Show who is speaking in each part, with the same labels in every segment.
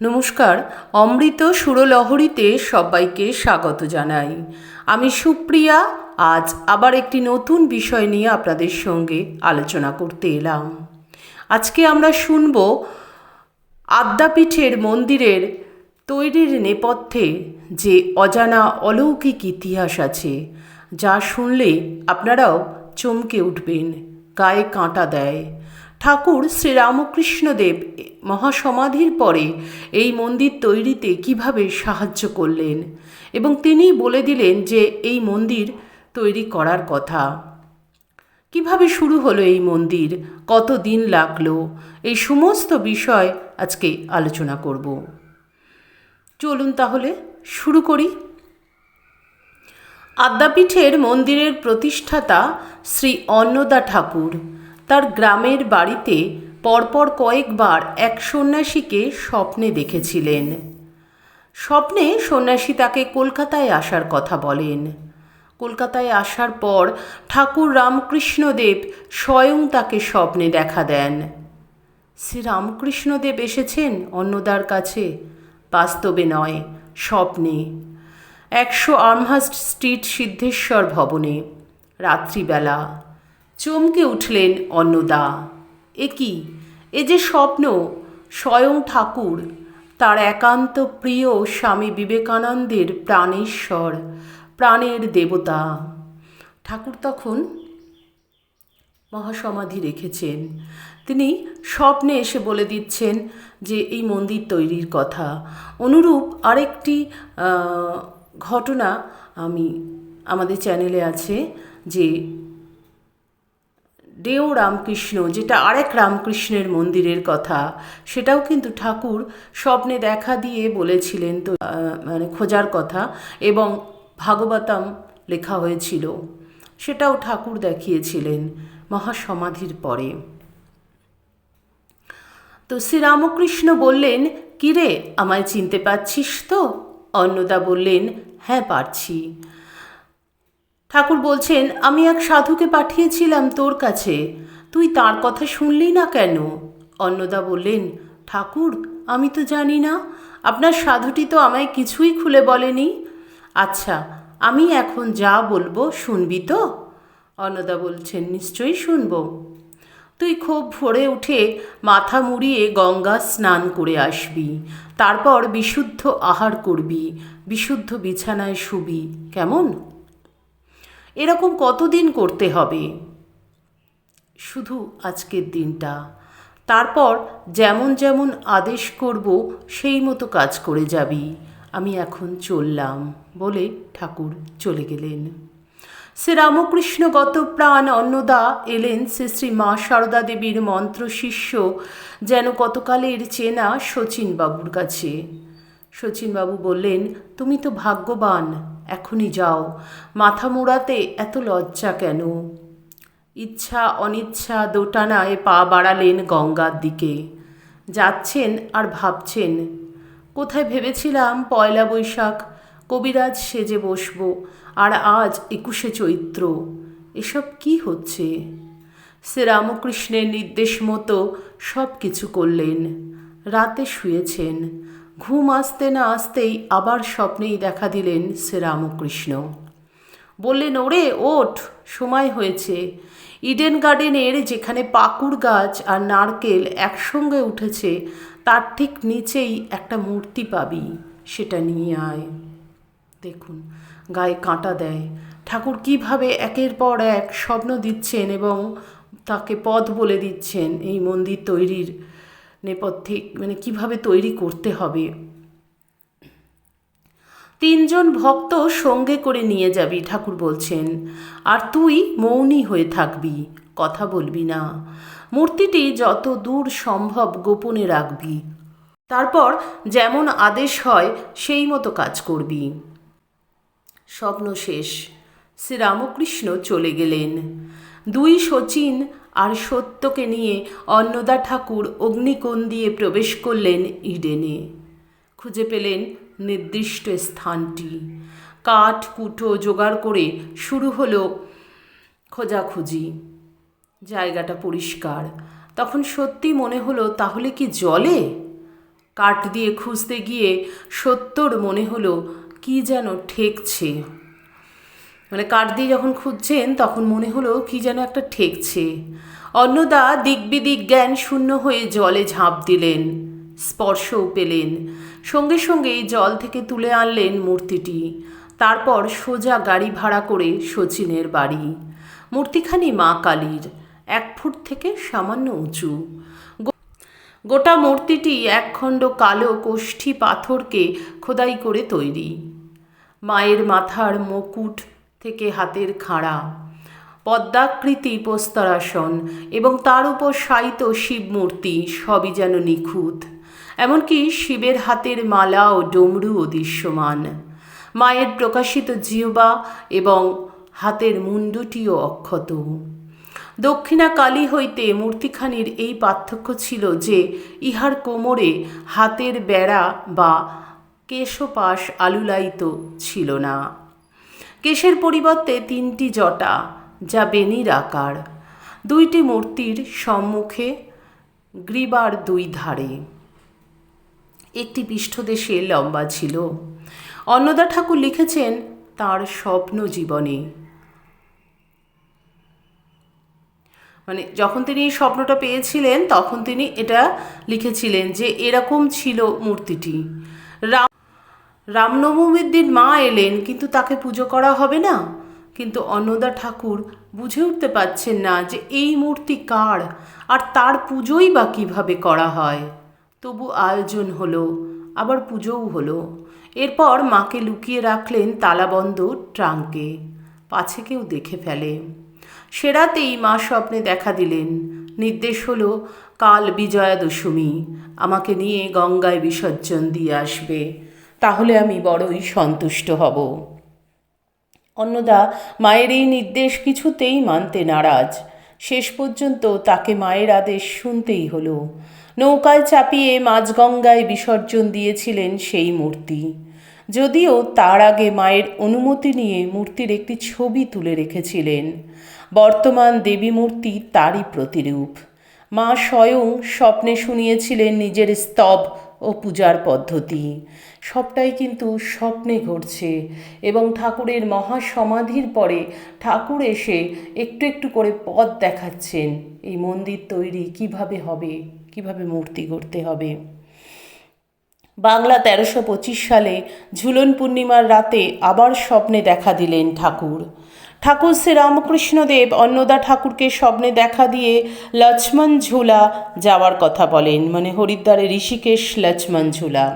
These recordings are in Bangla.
Speaker 1: নমস্কার, অমৃত সুরলহরীতে সবাইকে স্বাগত জানাই। আমি সুপ্রিয়া, আজ আবার একটি নতুন বিষয় নিয়ে আপনাদের সঙ্গে আলোচনা করতে এলাম। আজকে আমরা শুনব আদ্যাপীঠের মন্দিরের তৈরির নেপথ্যে যে অজানা অলৌকিক ইতিহাস আছে যা শুনলে আপনারাও চমকে উঠবেন, গায়ে কাঁটা দেয়। ঠাকুর শ্রীরামকৃষ্ণদেব মহাসমাধির পরে এই মন্দির তৈরিতে কীভাবে সাহায্য করলেন এবং তিনি বলে দিলেন যে এই মন্দির তৈরি করার কথা। কীভাবে শুরু হলো এই মন্দির? কত দিন লাগল? এই সমস্ত বিষয় আজকে আলোচনা করব। চলুন তাহলে শুরু করি। আদ্যাপীঠের মন্দিরের প্রতিষ্ঠাতা শ্রী অন্নদা ঠাকুর। তার গ্রামের বাড়িতে পরপর কয়েকবার এক সন্ন্যাসীকে স্বপ্নে দেখেছিলেন। স্বপ্নে সন্ন্যাসী তাকে কলকাতায় আসার কথা বলেন। কলকাতায় আসার পর ঠাকুর রামকৃষ্ণদেব স্বয়ং তাকে স্বপ্নে দেখা দেন। শ্রী রামকৃষ্ণদেব এসেছেন অন্নদার কাছে। বাস্তবে নয়, স্বপ্নে। একশো আর্মহাস্ট স্ট্রিট সিদ্ধেশ্বর ভবনে, রাত্রিবেলা। চমকে উঠলেন অন্নদা। এ কি? এ যে স্বপ্ন, স্বয়ং ঠাকুর, তার একান্ত প্রিয় স্বামী বিবেকানন্দের প্রাণেশ্বর, প্রাণের দেবতা। ঠাকুর তখন মহাসমাধি রেখেছেন। তিনি স্বপ্নে এসে বলে দিচ্ছেন যে, এই মন্দির তৈরির কথা। অনুরূপ আরেকটি ঘটনা আমি আমাদের চ্যানেলে আছে যে ডেও রামকৃষ্ণ, যেটা আরেক রামকৃষ্ণের মন্দিরের কথা, সেটাও কিন্তু ঠাকুর স্বপ্নে দেখা দিয়ে বলেছিলেন তো মানে খোঁজার কথা এবং ভাগবতম লেখা হয়েছিল। সেটাও ঠাকুর দেখিয়েছিলেন মহাসমাধির পরে। তো শ্রীরামকৃষ্ণ বললেন, কিরে, আমায় চিনতে পারছিস তো? অন্নদা বললেন হ্যাঁ পারছি। ঠাকুর বলছেন, আমি এক সাধুকে পাঠিয়েছিলাম তোর কাছে। তুই তার কথা শুনলি না কেন? অন্নদা বললেন, ঠাকুর, আমি তো জানি না। আপনার সাধুটি তো আমায় কিছুই খুলে বলেনি। আচ্ছা আমি এখন যা বলব শুনবি তো? অন্নদা বলছেন, নিশ্চয়ই শুনব। তুই খুব ভোরে উঠে মাথা মুড়িয়ে গঙ্গা স্নান করে আসবি। তারপর বিশুদ্ধ আহার করবি, বিশুদ্ধ বিছানায় শুবি। কেমন? এরকম কতদিন করতে হবে? শুধু আজকের দিনটা। তারপর যেমন যেমন আদেশ করব, সেই মতো কাজ করে যাবি। আমি এখন চললাম বলে ঠাকুর চলে গেলেন। শ্রীরামকৃষ্ণ গত প্রাণ অন্নদা এলেন শ্রী শ্রী মা সারদা দেবীর মন্ত্র শিষ্য যেন কতকালের চেনা শচীনবাবুর কাছে। শচীনবাবু বললেন, তুমি তো ভাগ্যবান, এখনই যাও। মাথা মোড়াতে এত লজ্জা কেন? ইচ্ছা অনিচ্ছা দোটানায় পা বাড়ালেন গঙ্গার দিকে। যাচ্ছেন আর ভাবছেন, কোথায় ভেবেছিলাম পয়লা বৈশাখ, কবিরাজ সেজে বসব আর আজ একুশে চৈত্র, এসব কি হচ্ছে? শ্রীরামকৃষ্ণের নির্দেশ মতো সব কিছু করলেন। রাতে শুয়েছেন। ঘুম আসতে না আসতেই আবার স্বপ্নেই দেখা দিলেন শ্রীরামকৃষ্ণ বললেন, ওরে, ওঠ, সময় হয়েছে। ইডেন গার্ডেনের যেখানে পাকুড় গাছ আর নারকেল একসঙ্গে উঠেছে, তার ঠিক নিচেই একটা মূর্তি পাবি, সেটা নিয়ে আয়। দেখুন গায়ে কাঁটা দেয়। ঠাকুর কীভাবে একের পর এক স্বপ্ন দিচ্ছেন এবং তাকে পথ বলে দিচ্ছেন এই মন্দির তৈরির নেপথ্যে মানে কীভাবে তৈরি করতে হবে? তিনজন ভক্ত সঙ্গে করে নিয়ে যাবি, ঠাকুর বলছেন। আর তুই মৌনী হয়ে থাকবি, কথা বলবি না। মূর্তিটি যত দূর সম্ভব গোপনে রাখবি। তারপর যেমন আদেশ হয়, সেই মতো কাজ করবি। স্বপ্ন শেষ। শ্রীরামকৃষ্ণ চলে গেলেন। দুই শচীন আর সত্যকে নিয়ে অন্নদা ঠাকুর অগ্নিকোণ দিয়ে প্রবেশ করলেন ইডেনে। খুঁজে পেলেন নির্দিষ্ট স্থানটি। কাঠ, কুটো জোগাড় করে শুরু হলো খোঁজাখুঁজি। জায়গাটা পরিষ্কার। তখন সত্যি মনে হলো, তাহলে কি জলে? কাঠ দিয়ে খুঁজতে গিয়ে সত্যর মনে হলো কি যেন ঠেকছে। মানে কাঠ দিয়ে যখন খুঁজছেন, তখন মনে হলো কি যেন একটা ঠেকছে। অন্নদা দিকবিদিক জ্ঞান শূন্য হয়ে জলে ঝাঁপ দিলেন, স্পর্শও পেলেন। সঙ্গে সঙ্গেই জল থেকে তুলে আনলেন মূর্তিটি। তারপর সোজা গাড়ি ভাড়া করে শচীনের বাড়ি। মূর্তিখানি মা কালীর, এক ফুট থেকে সামান্য উঁচু। গোটা মূর্তিটি একখণ্ড কালো কোষ্ঠী পাথরকে খোদাই করে তৈরি। মায়ের মাথার মুকুট থেকে হাতের খাড়া। পদ্মাকৃতি প্রস্তরাসন এবং তার উপর শায়িত শিবমূর্তি সবই যেন নিখুঁত। এমনকি শিবের হাতের মালা ও ডমরুও দৃশ্যমান। মায়ের প্রকাশিত জিহবা এবং হাতের মুন্ডুটিও অক্ষত। দক্ষিণা কালী হইতে মূর্তিখানির এই পার্থক্য ছিল যে, ইহার কোমরে হাতের বেড়া বা কেশপাশ আলুলায়িত ছিল না। কেশের পরিবর্তে তিনটি জটা, যা বেনির আকার। দুইটি মূর্তির সম্মুখে গ্রীবার দুই ধারে। একটি পৃষ্ঠদেশে লম্বা ছিল। অন্নদা ঠাকুর লিখেছেন, তার স্বপ্ন জীবনে। মানে যখন তিনি এই স্বপ্নটা পেয়েছিলেন, তখন তিনি এটা লিখেছিলেন যে, এরকম ছিল মূর্তিটি। রামনবমীর দিন মা এলেন, কিন্তু তাকে পুজো করা হবে না। কিন্তু অন্নদা ঠাকুর বুঝে উঠতে পারছেন না যে এই মূর্তি কার, আর তার পুজোই বা কীভাবে করা হয়। তবু আয়োজন হলো, আবার পুজোও হলো। এরপর মাকে লুকিয়ে রাখলেন তালাবন্ধ ট্রাঙ্কে। পাছে কেউ দেখে ফেলে। সে রাতেই মা স্বপ্নে দেখা দিলেন। নির্দেশ হলো, কাল বিজয়া দশমী আমাকে নিয়ে গঙ্গায় বিসর্জন দিয়ে আসবে। তাহলে আমি বড়ই সন্তুষ্ট হব। অন্নদা মায়ের এই নির্দেশ কিছুতেই মানতে নারাজ। শেষ পর্যন্ত তাকে মায়ের আদেশ শুনতেই হলো। নৌকায় চাপিয়ে মাঝগঙ্গায় বিসর্জন দিয়েছিলেন সেই মূর্তি। যদিও তার আগে মায়ের অনুমতি নিয়ে মূর্তির একটি ছবি তুলে রেখেছিলেন। বর্তমান দেবী মূর্তি তারই প্রতিরূপ। মা স্বয়ং স্বপ্নে শুনিয়েছিলেন নিজের স্তব ও পূজার পদ্ধতি। সবটাই কিন্তু স্বপ্নে ঘটছে এবং ঠাকুরের মহাসমাধির পরে ঠাকুর এসে একটু একটু করে পথ দেখাচ্ছেন এই মন্দির তৈরি কীভাবে হবে, কীভাবে মূর্তি গড়তে হবে। বাংলা তেরোশো পঁচিশ সালে ঝুলন পূর্ণিমার রাতে আবার স্বপ্নে দেখা দিলেন ঠাকুর। ঠাকুর শ্রীরামকৃষ্ণদেব অন্নদা ঠাকুরকে স্বপ্নে দেখা দিয়ে লক্ষ্মণ ঝুলা যাওয়ার কথা বলেন মানে হরিদ্বারে ঋষিকেশ লক্ষ্মণ ঝুলা।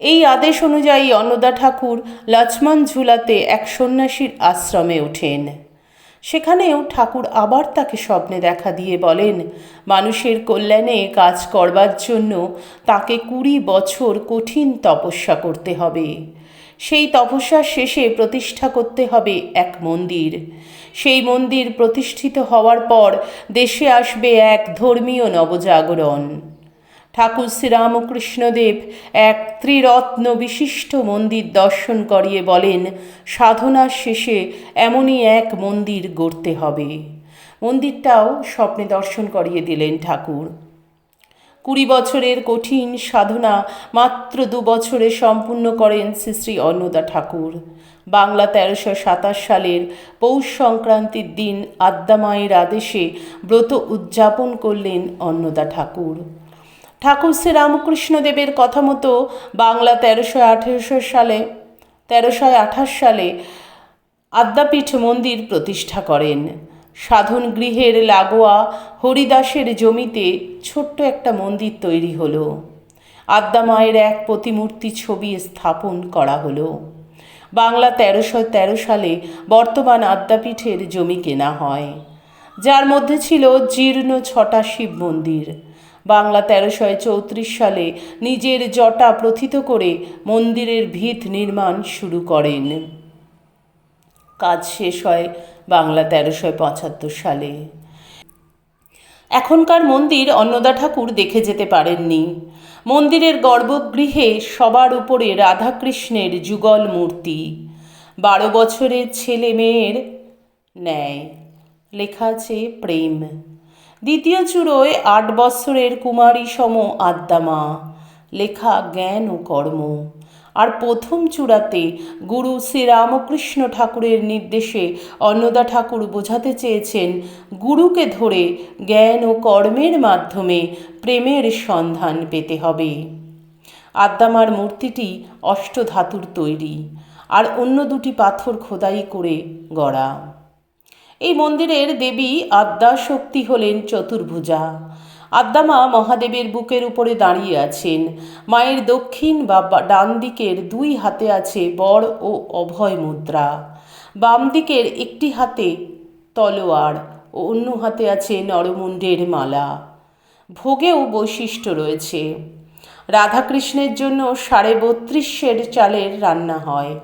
Speaker 1: এই আদেশ অনুযায়ী অন্নদা ঠাকুর লক্ষ্মণ ঝুলাতে এক সন্ন্যাসীর আশ্রমে ওঠেন। সেখানেও ঠাকুর আবার তাকে স্বপ্নে দেখা দিয়ে বলেন, মানুষের কল্যাণে কাজ করবার জন্য তাকে কুড়ি বছর কঠিন তপস্যা করতে হবে। সেই তপস্যার শেষে প্রতিষ্ঠা করতে হবে এক মন্দির। সেই মন্দির প্রতিষ্ঠিত হওয়ার পর দেশে আসবে এক ধর্মীয় নবজাগরণ। ঠাকুর শ্রীরামকৃষ্ণদেব এক ত্রিরত্ন বিশিষ্ট মন্দির দর্শন করিয়ে বলেন, সাধনার শেষে এমনই এক মন্দির গড়তে হবে। মন্দিরটাও স্বপ্নে দর্শন করিয়ে দিলেন ঠাকুর। কুড়ি বছরের কঠিন সাধনা মাত্র দু বছরে সম্পূর্ণ করেন শ্রী শ্রী অন্নদা ঠাকুর। বাংলা তেরোশো সাতাশ সালের পৌষ সংক্রান্তির দিন আদ্যামায়ের আদেশে ব্রত উদযাপন করলেন অন্নদা ঠাকুর। ঠাকুর শ্রী রামকৃষ্ণদেবের কথা মতো বাংলা তেরোশো আঠেরোশো সালে, তেরোশো আঠাশ সালে আদ্যাপীঠ মন্দির প্রতিষ্ঠা করেন। সাধন গৃহের লাগোয়া হরিদাসের জমিতে ছোট্ট একটা মন্দির তৈরি হলো। আদ্যামায়ের এক প্রতিমূর্তি ছবি স্থাপন করা হলো। বাংলা তেরোশো তেরো সালে বর্তমান আদ্যাপীঠের জমি কেনা হয়। যার মধ্যে ছিল জীর্ণ ছটা শিব মন্দির। বাংলা তেরোশো চৌত্রিশ সালে নিজের জটা প্রথিত করে মন্দিরের ভিত নির্মাণ শুরু করেন। কাজ শেষ হয় বাংলা তেরোশো পঁচাত্তর সালে। এখনকার মন্দির অন্নদা ঠাকুর দেখে যেতে পারেননি। মন্দিরের গর্ভগৃহে সবার উপরে রাধাকৃষ্ণের যুগল মূর্তি। বারো বছরের ছেলে মেয়ের ন্যায়। লেখা আছে প্রেম। দ্বিতীয় চূড়োয় আট বৎসরের কুমারী সম আদ্যামা লেখা জ্ঞান ও কর্ম। আর প্রথম চূড়াতে গুরু শ্রীরামকৃষ্ণ ঠাকুরের নির্দেশে অন্নদা ঠাকুর বোঝাতে চেয়েছেন গুরুকে ধরে জ্ঞান ও কর্মের মাধ্যমে প্রেমের সন্ধান পেতে হবে। আদ্দামার মূর্তিটি অষ্টধাতুর তৈরি আর অন্য দুটি পাথর খোদাই করে গড়া। এই মন্দিরের দেবী আদ্যা শক্তি হলেন চতুর্ভুজা। আদ্যামা মহাদেবের বুকের উপরে দাঁড়িয়ে আছেন। মায়ের দক্ষিণ বা বা- ডান দিকের দুই হাতে আছে বড় ও অভয় মুদ্রা। বাম দিকের একটি হাতে তলোয়ার ও অন্য হাতে আছে নরমুণ্ডের মালা। ভোগেও বৈশিষ্ট্য রয়েছে। রাধাকৃষ্ণের জন্য সাড়ে বত্রিশের চালের রান্না হয়।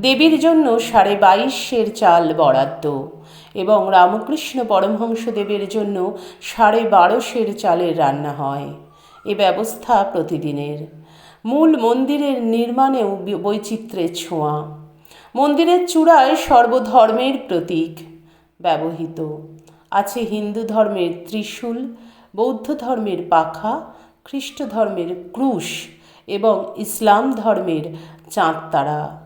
Speaker 1: দেবীর জন্য সাড়ে বাইশের চাল বরাদ্দ। এবং রামকৃষ্ণ পরমহংসদেবের জন্য সাড়ে বারোশের চালের রান্না হয়। এ ব্যবস্থা প্রতিদিনের। মূল মন্দিরের নির্মাণেও বৈচিত্র্যের ছোঁয়া। মন্দিরের চূড়ায় সর্বধর্মের প্রতীক ব্যবহৃত। আছে হিন্দু ধর্মের ত্রিশূল, বৌদ্ধ ধর্মের পাখা, খ্রিস্ট ধর্মের ক্রুশ এবং ইসলাম ধর্মের চাঁদতারা।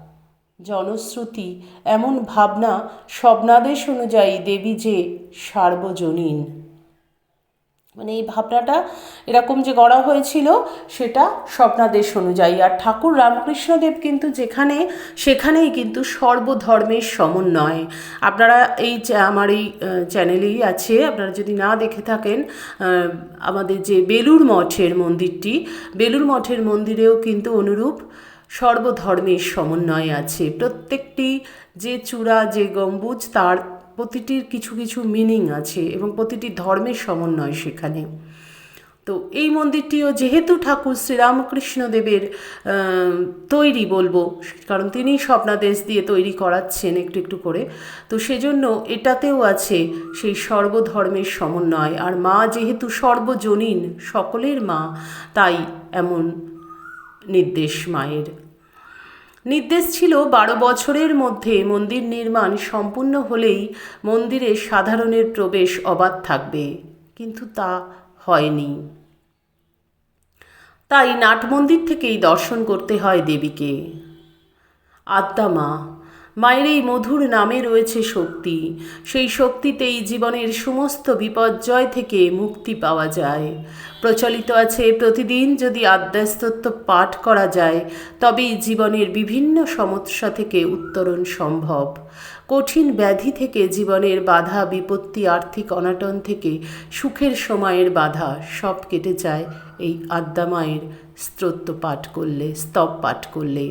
Speaker 1: জনশ্রুতি, এমন ভাবনা স্বপ্নাদেশ অনুযায়ী দেবী যে সার্বজনীন। মানে এই ভাবনাটা এরকম যে গড়া হয়েছিল, সেটা স্বপ্নাদেশ অনুযায়ী। আর ঠাকুর রামকৃষ্ণদেব কিন্তু যেখানে, সেখানেই কিন্তু সর্বধর্মের সমন্বয়। আপনারা এই আমার এই চ্যানেলেই আছে, আপনারা যদি না দেখে থাকেন আমাদের যে বেলুর মঠের মন্দিরটি বেলুর মঠের মন্দিরেও কিন্তু অনুরূপ সর্বধর্মের সমন্বয় আছে। প্রত্যেকটি যে চূড়া, যে গম্বুজ, তার প্রতিটির কিছু কিছু মিনিং আছে এবং প্রতিটি ধর্মের সমন্বয় সেখানে। তো এই মন্দিরটিও যেহেতু ঠাকুর শ্রীরামকৃষ্ণ দেবের তৈরি বলব, কারণ তিনি স্বপ্নাদেশ দিয়ে তৈরি করাচ্ছেন একটু একটু করে, তো সেজন্য এটাতেও আছে সেই সর্বধর্মের সমন্বয়। আর মা যেহেতু সর্বজনীন, সকলের মা, তাই এমন নির্দেশ মায়ের। নির্দেশ ছিল বারো বছরের মধ্যে মন্দির নির্মাণ সম্পূর্ণ হলেই মন্দিরে সাধারণের প্রবেশ অবাধ থাকবে, কিন্তু তা হয়নি। তাই নাট মন্দির থেকেই দর্শন করতে হয় দেবীকে। আদ্যা মা মায়ের এই মধুর নামে রয়েছে শক্তি। সেই শক্তিতেই জীবনের সমস্ত বিপর্যয় থেকে মুক্তি পাওয়া যায়। প্রচলিত আছে, প্রতিদিন যদি আদ্যাস্তত্ব পাঠ করা যায়, তবেই জীবনের বিভিন্ন সমস্যা থেকে উত্তরণ সম্ভব। কঠিন ব্যাধি থেকে জীবনের বাধা, বিপত্তি, আর্থিক অনাটন থেকে সুখের সময়ের বাধা, সব কেটে যায় এই আদ্যা মায়ের স্তোত্র পাঠ করলে, স্তব পাঠ করলে।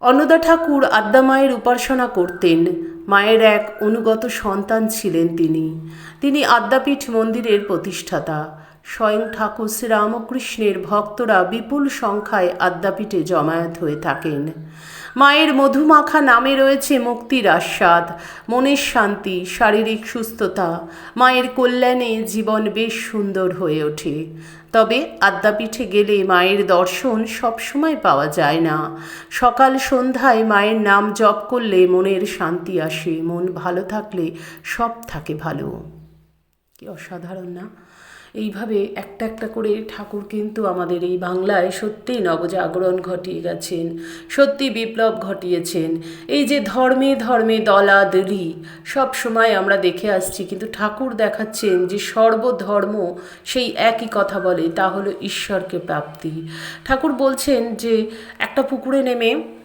Speaker 1: অন্নদা ঠাকুর আদ্যা মায়ের উপাসনা করতেন। মায়ের এক অনুগত সন্তান ছিলেন তিনি। তিনি আদ্যাপীঠ মন্দিরের প্রতিষ্ঠাতা। স্বয়ং ঠাকুর শ্রীরামকৃষ্ণের ভক্তরা বিপুল সংখ্যায় আদ্যাপীঠে জমায়েত হয়ে থাকেন। মায়ের মধুমাখা নামে রয়েছে মুক্তির আস্বাদ, মনের শান্তি, শারীরিক সুস্থতা। মায়ের কল্যাণে জীবন বেশ সুন্দর হয়ে ওঠে। তবে আদ্যাপীঠে গেলে মায়ের দর্শন সবসময় পাওয়া যায় না। সকাল সন্ধ্যায় মায়ের নাম জপ করলে মনের শান্তি আসে, মন ভালো থাকলে সব থাকে ভালো। কি অসাধারণ না? এইভাবে একটা একটা করে ঠাকুর কিন্তু আমাদের এই বাংলায় সত্যিই নবজাগরণ ঘটিয়ে গেছেন সত্যি বিপ্লব ঘটিয়েছেন। এই যে ধর্মে ধর্মে দলাদলি, সব সময় আমরা দেখে আসছি কিন্তু ঠাকুর দেখাচ্ছেন যে সর্বধর্ম সেই একই কথা বলে, তা হলো ঈশ্বরকে প্রাপ্তি। ঠাকুর বলছেন যে একটা পুকুরে নেমে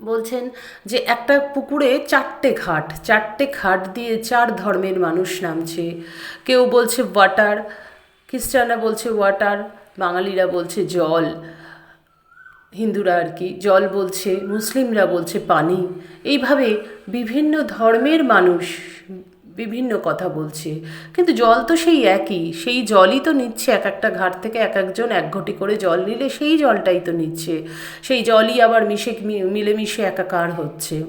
Speaker 1: বলছেন যে একটা পুকুরে চারটে ঘাট চারটে ঘাট দিয়ে চার ধর্মের মানুষ নামছে। কেউ বলছে ওয়াটার খ্রিস্টানরা বলছে ওয়াটার বাঙালিরা বলছে জল, হিন্দুরা আর কি, জল বলছে, মুসলিমরা বলছে পানি। এইভাবে বিভিন্ন ধর্মের মানুষ বিভিন্ন কথা বলছে। কিন্তু জল তো সেই একই, সেই জলই তো নিচ্ছে এক একটা ঘাট থেকে এক একজন এক ঘটি করে জল নিলে সেই জলটাই তো নিচ্ছে। সেই জলই আবার মিশে মিলেমিশে একাকার হচ্ছে।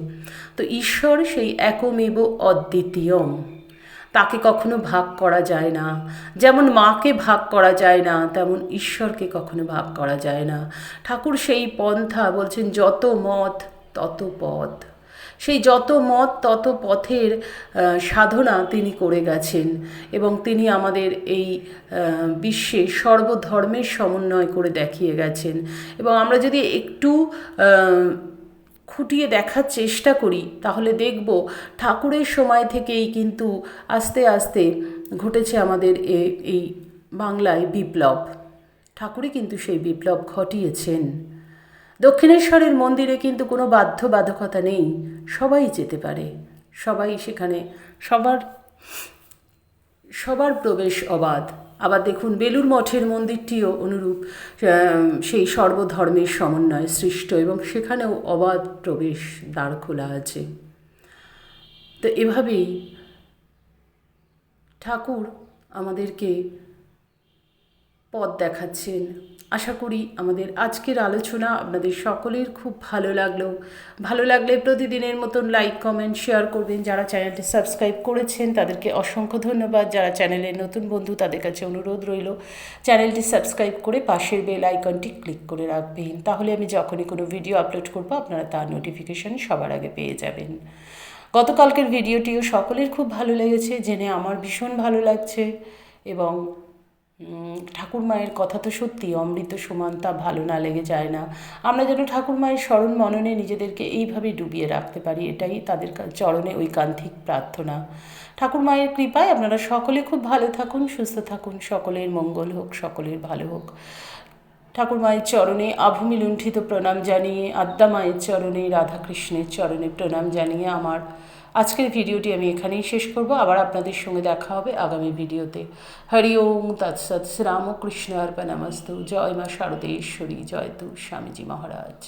Speaker 1: তো ঈশ্বর সেই একমেব অদ্বিতীয়ম। তাকে কখনো ভাগ করা যায় না। যেমন মাকে ভাগ করা যায় না, তেমন ঈশ্বরকে কখনো ভাগ করা যায় না। ঠাকুর সেই পন্থা বলছেন, যত মত, তত পথ সেই যত মত, তত পথের সাধনা তিনি করে গেছেন এবং তিনি আমাদের এই বিশ্বে সর্বধর্মের সমন্বয় করে দেখিয়ে গেছেন। এবং আমরা যদি একটু খুঁটিয়ে দেখার চেষ্টা করি, তাহলে দেখব ঠাকুরের সময় থেকেই কিন্তু আস্তে আস্তে ঘটেছে আমাদের এই বাংলায় বিপ্লব। ঠাকুরই কিন্তু সেই বিপ্লব ঘটিয়েছেন। দক্ষিণেশ্বরের মন্দিরে কিন্তু কোনো বাধ্যবাধকতা নেই, সবাই যেতে পারে। সবাই সেখানে সবার সবার প্রবেশ অবাধ। আবার দেখুন বেলুর মঠের মন্দিরটিও অনুরূপ সেই সর্বধর্মের সমন্বয়ে সৃষ্ট এবং সেখানেও অবাধ প্রবেশ দ্বার খোলা আছে। তো এভাবেই ঠাকুর আমাদেরকে পথ দেখাচ্ছেন। আশা করি আমাদের আজকের আলোচনা আপনাদের সকলের খুব ভালো লাগল। ভালো লাগলে প্রতিদিনের মতন লাইক কমেন্ট শেয়ার করবেন। যারা চ্যানেলটি সাবস্ক্রাইব করেছেন, তাদেরকে অসংখ্য ধন্যবাদ। যারা চ্যানেলের নতুন বন্ধু, তাদের কাছে অনুরোধ রইল চ্যানেলটি সাবস্ক্রাইব করে পাশের বেল আইকনটি ক্লিক করে রাখবেন। তাহলে আমি যখনই কোনো ভিডিও আপলোড করব, আপনারা তার নোটিফিকেশন সবার আগে পেয়ে যাবেন। গতকালকের ভিডিওটিও সকলের খুব ভালো লেগেছে, জেনে আমার ভীষণ ভালো লাগছে এবং ঠাকুর মায়ের কথা তো সত্যি, অমৃত সমান তা ভালো না লেগে যায় না। আমরা যেন ঠাকুর মায়ের স্মরণ মননে নিজেদেরকে এইভাবে ডুবিয়ে রাখতে পারি, এটাই তাদের চরণে ঐকান্তিক প্রার্থনা। ঠাকুর মায়ের কৃপায় আপনারা সকলে খুব ভালো থাকুন, সুস্থ থাকুন, সকলের মঙ্গল হোক, সকলের ভালো হোক। ঠাকুর মায়ের চরণে আভূমি লুণ্ঠিত প্রণাম জানিয়ে, আদ্যা মায়ের চরণে, রাধাকৃষ্ণের চরণে প্রণাম জানিয়ে আমার আজকের ভিডিওটি আমি এখানেই শেষ করব। আবার আপনাদের সঙ্গে দেখা হবে আগামী ভিডিওতে। হরি ওম তৎসৎ শ্রীরামকৃষ্ণ অর্পণ নমস্তু জয় মা শারদেশ্বরী, জয় তু স্বামীজি মহারাজ।